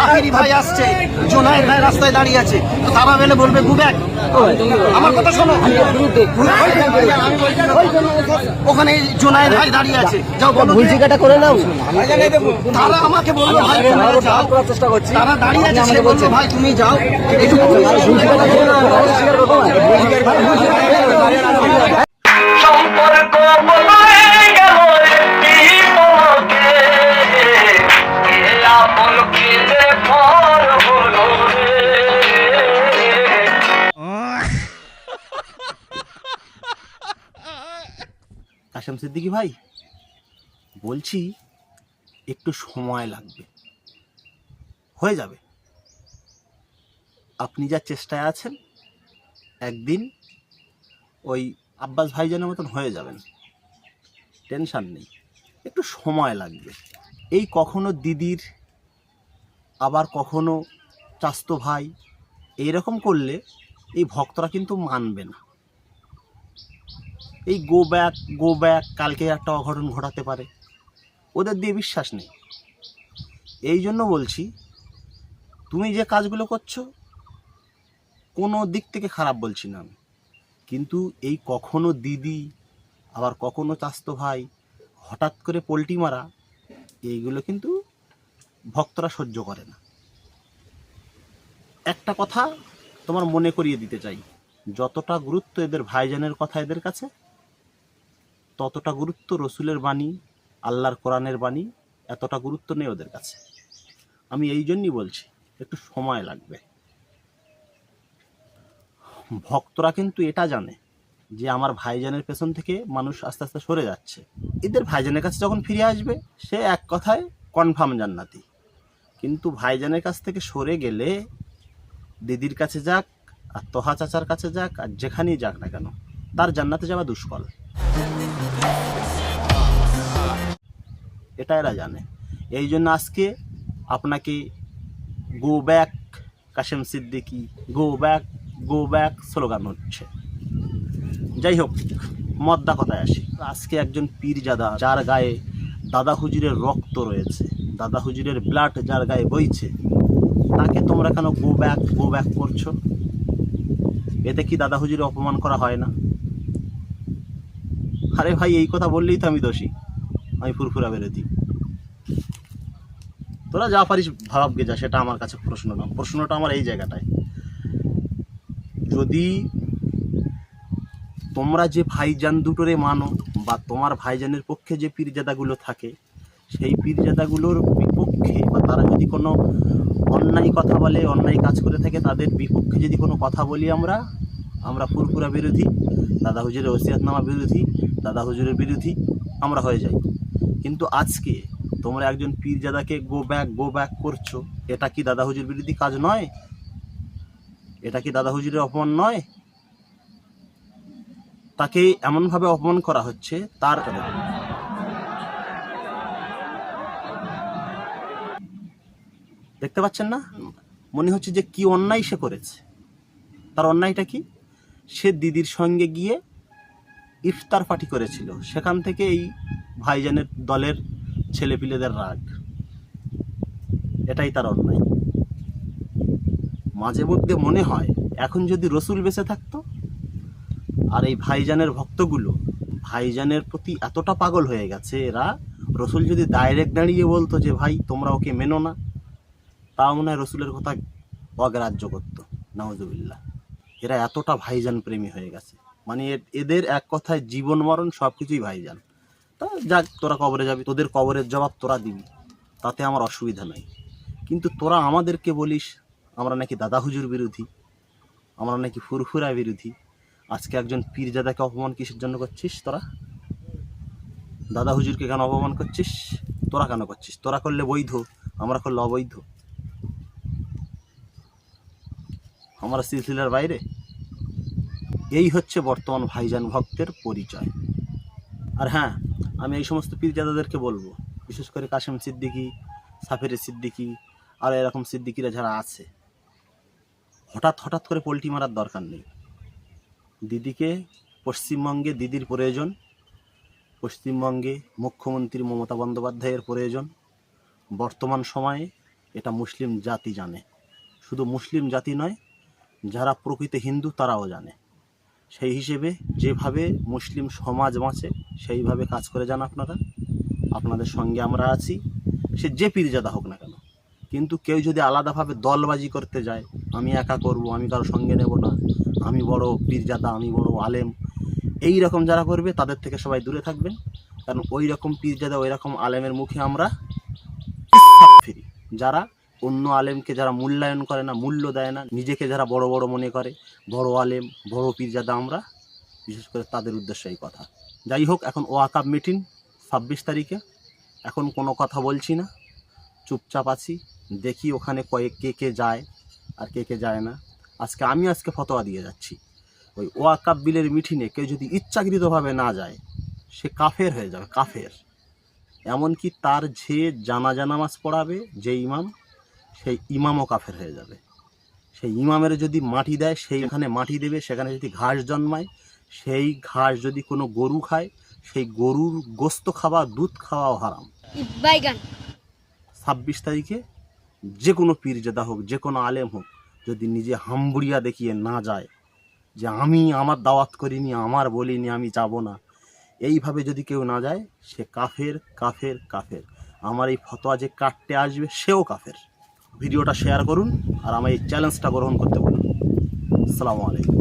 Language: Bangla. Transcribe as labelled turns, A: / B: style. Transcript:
A: সাকিরি ভাই আসছে জোনায়ের ভাই রাস্তায় দাঁড়িয়ে আছে। তো তারা বেলে বলবে গুব্যাক আমার কথা শোনো। ওখানে জোনায়ের ভাই দাঁড়িয়ে আছে। যাও বলো
B: ভুল জায়গাটা করে নাও।
A: তারা আমাকে বলল ভাই
B: করার চেষ্টা করছি।
A: তারা দাঁড়িয়ে আছে সে বলল ভাই তুমি যাও। একটু।
C: সম্পর্ক
A: কাশেম সিদ্দিকি ভাই, বলছি একটু সময় লাগবে। হয়ে যাবে। আপনি যা চেষ্টায় আছেন, একদিন ওই আব্বাস ভাইজানের মতন হয়ে যাবেন। টেনশান নেই। একটু সময় লাগবে। এই কখনো দিদির, আবার কখনো চাস্তো ভাই, এইরকম করলে এই ভক্তরা কিন্তু মানবে না। এই গো ব্যাক গো ব্যাক কালকে একটা অঘটন ঘটাতে পারে। ওদের দিয়ে বিশ্বাস নেই। এই জন্য বলছি, তুমি যে কাজগুলো করছ, কোনো দিক থেকে খারাপ বলছি না আমি। কিন্তু এই কখনো দিদি, আবার কখনো চাস্তো ভাই, হঠাৎ করে পোলটি মারা, এইগুলো কিন্তু ভক্তরা সহ্য করে না। একটা কথা তোমার মনে করিয়ে দিতে চাই, যতটা গুরুত্ব এদের ভাইজানের কথা এদের কাছে ততটা গুরুত্ব রসুলের বাণী, আল্লাহর কোরআনের বাণী এতটা গুরুত্ব নেই ওদের কাছে। আমি এই জন্যই বলছি, একটু সময় লাগবে। ভক্তরা কিন্তু এটা জানে যে আমার ভাইজানের পেছন থেকে মানুষ আস্তে আস্তে সরে যাচ্ছে। এদের ভাইজানের কাছে যখন ফিরে আসবে, সে এক কথায় কনফার্ম জান্নাতি। কিন্তু ভাইজানের কাছ থেকে সরে গেলে দিদির কাছে যাক, আর তোহা চাচার কাছে যাক, আর যেখানেই যাক না কেন, তার জান্নাতে যাওয়া দুষ্কল এটা এরা জানে। এই জন্য আজকে আপনাকে go back Kashem Siddiqui go back go back slogan হচ্ছে। যাই হোক, মদ্দা কথায় আসি। আজকে একজন পীরজাদা, যার গায়ে দাদা হুজুরের রক্ত রয়েছে, দাদা হুজুরের ব্লাড যার গায়ে বইছে, তাকে তোমরা কেন গো ব্যাক গো ব্যাক করছ? এতে কি দাদা হুজুরে অপমান করা হয় না? আরে ভাই, এই কথা বললেই তো আমি দোষী। আমি ফুরফুরা বেরোতি তোরা যা পারিস ভাবকে যা, সেটা আমার কাছে প্রশ্ন না। প্রশ্নটা আমার এই জায়গাটায়। যদি তোমরা যে ভাইজান দুটোরে মানো বা তোমার ভাইজানের পক্ষে যে পীরজাদাগুলো থাকে, সেই পীরজাদাগুলোর বিপক্ষে বা তারা যদি কোনো অন্যায় কথা বলে, অন্যায় কাজ করে থাকে, তাদের বিপক্ষে যদি কোনো কথা বলি আমরা আমরা ফুরফুরা বিরোধী, দাদা হুজুরের ওসিয়াতনামা বিরোধী, দাদা হুজুরের বিরোধী, আমরা হয়ে যাই। কিন্তু আজকে তোমরা একজন পীরজাদাকে গো ব্যাক গো ব্যাক করছ, এটা কি দাদা হুজুর বিরোধী কাজ নয়? এটা কি দাদা হুজুরের অপমান নয়? তাকে এমনভাবে অপমান করা হচ্ছে, তার দেখতে পাচ্ছেন না? মনে হচ্ছে যে কি অন্যায় সে করেছে। তার অন্যায়টা কি? সে দিদির সঙ্গে গিয়ে ইফতার পার্টি করেছিল। সেখান থেকে এই ভাইজানের দলের ছেলেপিলেদের রাগ। এটাই তার অন্যায়। মাঝে মধ্যে মনে হয়, এখন যদি রসুল বেঁচে থাকতো, আর এই ভাইজানের ভক্তগুলো, ভাইজানের প্রতি এতটা পাগল হয়ে গেছে, এরা রসুল যদি ডাইরেক্ট দাঁড়িয়ে বলতো যে, ভাই, তোমরা ওকে মেনো না, তাও মনে হয় রসুলের কথা অগ্রাহ্য করতো। নওয়াজুবিল্লাহ এরা এতটা ভাইজান প্রেমী হয়ে গেছে। মানে এদের এক কথায় জীবন মরণ সব কিছুই ভাইজান। তা যাক, তোরা কবরে যাবি, তোদের কবরের জবাব তোরা দিবি। তাতে আমার অসুবিধা নাই। কিন্তু তোরা আমাদেরকে বলিস, আমরা নাকি দাদা হুজুর বিরোধী, আমরা নাকি ফুরফুরা বিরোধী। আজকে একজন পীরজাদাকে অপমান কিসের জন্য করছিস তোরা? দাদা হুজুরকে কেন অপমান করছিস? তোরা কেন করছিস? তোরা করলে বৈধ, আমরা করলে অবৈধ। আমরা সিলসিলার বাইরে? এই হচ্ছে বর্তমান ভাইজান ভক্তের পরিচয়। আর হ্যাঁ আমি এই সমস্ত পীরজাদাদেরকে বলব, বিশেষ করে কাশেম সিদ্দিকি, সাফের সিদ্দিকি, আর এরকম সিদ্দিকিরা যারা আছে, হঠাৎ হঠাৎ করে পোলট্রি মারার দরকার নেই। দিদিকে পশ্চিমবঙ্গে দিদির প্রয়োজন, পশ্চিমবঙ্গে মুখ্যমন্ত্রী মমতা বন্দ্যোপাধ্যায়ের প্রয়োজন। বর্তমান সময়ে এটা মুসলিম জাতি জানে। শুধু মুসলিম জাতি নয়, যারা প্রকৃত হিন্দু তারাও জানে। সেই হিসেবে যেভাবে মুসলিম সমাজ বাঁচে, সেইভাবে কাজ করে যান আপনারা। আপনাদের সঙ্গে আমরা আছি। সে যে পীরজাদা হোক না কেন। কিন্তু কেউ যদি আলাদাভাবে দলবাজি করতে যায়, আমি একা করব, আমি কারও সঙ্গে নেব না, আমি বড় পীরজাদা, আমি বড় আলেম, এই রকম যারা করবে, তাদের থেকে সবাই দূরে থাকবেন। কারণ ওই রকম পীরজাদা, ওই রকম আলেমের মুখে আমরা ফিরি। যারা অন্য আলেমকে যারা মূল্যায়ন করে না, মূল্য দেয় না, নিজেকে যারা বড় বড় মনে করে, বড় আলেম, বড় পীরজাদা আমরা, বিশেষ করে তাদের উদ্দেশ্যে এই কথা। যাই হোক, এখন ওয়াকাপ মিটিং ছাব্বিশ তারিখে। এখন কোনো কথা বলছি না। চুপচাপ আছি। দেখি ওখানে কয়েক কে কে যায় আর কে কে যায় না। আজকে আমি আজকে ফতোয়া দিয়ে যাচ্ছি। ওই ওয়াকাপ বিলের মিটিংয়ে কেউ যদি ইচ্ছাকৃতভাবে না যায়, সে কাফের হয়ে যাবে, কাফের। এমনকি তার যে জানাজা নামাজ পড়াবে, যে ইমাম সেই ইমামও কাফের হয়ে যাবে। সেই ইমামের যদি মাটি দেয় সেইখানে মাটি দেবে সেখানে যদি ঘাস জন্মায় সেই ঘাস যদি কোনো গরু খায় সেই গরুর গোস্ত খাওয়া দুধ খাওয়াও হারাম। ছাব্বিশ তারিখে যে কোনো পীরজাদা হোক যে কোনো আলেম হোক যদি নিজে হাম্বুড়িয়া দেখিয়ে না যায় যে আমি আমার দাওয়াত করিনি আমার বলিনি আমি যাব না এইভাবে যদি কেউ না যায় সে কাফের কাফের কাফের। আমার এই ফতোয়া যে কাটতে আসবে সেও কাফের। ভিডিওটা শেয়ার করুন আর আমার এই চ্যালেঞ্জটা গ্রহণ করতে বলুন। আসসালামু আলাইকুম।